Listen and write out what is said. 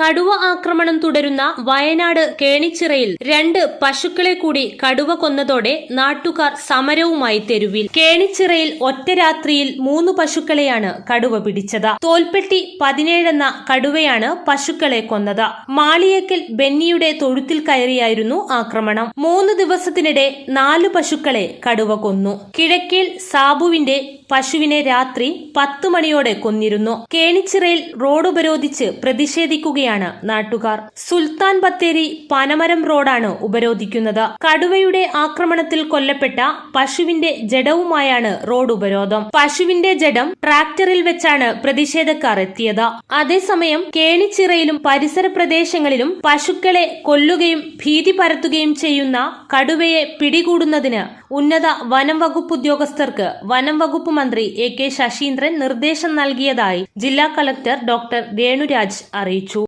കടുവ ആക്രമണം തുടരുന്ന വയനാട് കേണിച്ചിറയിൽ രണ്ട് പശുക്കളെ കൂടി കടുവ കൊന്നതോടെ നാട്ടുകാർ സമരവുമായി തെരുവിൽ. കേണിച്ചിറയിൽ ഒറ്റ രാത്രിയിൽ മൂന്ന് പശുക്കളെയാണ് കടുവ പിടിച്ചത്. തോൽപ്പെട്ടി പതിനേഴെന്ന കടുവയാണ് പശുക്കളെ കൊന്നത്. മാളിയേക്കൽ ബെന്നിയുടെ തൊഴുത്തിൽ കയറിയായിരുന്നു ആക്രമണം. മൂന്ന് ദിവസത്തിനിടെ നാല് പശുക്കളെ കടുവ കൊന്നു. കിഴക്കേൽ സാബുവിന്റെ പശുവിനെ രാത്രി പത്തു മണിയോടെ കൊന്നിരുന്നു. കേണിച്ചിറയിൽ റോഡ് ഉപരോധിച്ച് പ്രതിഷേധിക്കുകയാണ് നാട്ടുകാർ. സുൽത്താൻ ബത്തേരി പനമരം റോഡാണ് ഉപരോധിക്കുന്നത്. കടുവയുടെ ആക്രമണത്തിൽ കൊല്ലപ്പെട്ട പശുവിന്റെ ജഡവുമായാണ് റോഡ് ഉപരോധം പശുവിന്റെ ജഡം ട്രാക്ടറിൽ വെച്ചാണ് പ്രതിഷേധക്കാർ എത്തിയത്. അതേസമയം കേണിച്ചിറയിലും പരിസര പ്രദേശങ്ങളിലും പശുക്കളെ കൊല്ലുകയും ഭീതി പരത്തുകയും ചെയ്യുന്ന കടുവയെ പിടികൂടുന്നതിന് ഉന്നത വനം വകുപ്പ് ഉദ്യോഗസ്ഥർക്ക് വനം വകുപ്പ് മന്ത്രി എ കെ ശശീന്ദ്രൻ നിർദ്ദേശം നൽകിയതായി ജില്ലാ കളക്ടർ ഡോക്ടർ രേണുരാജ് അറിയിച്ചു.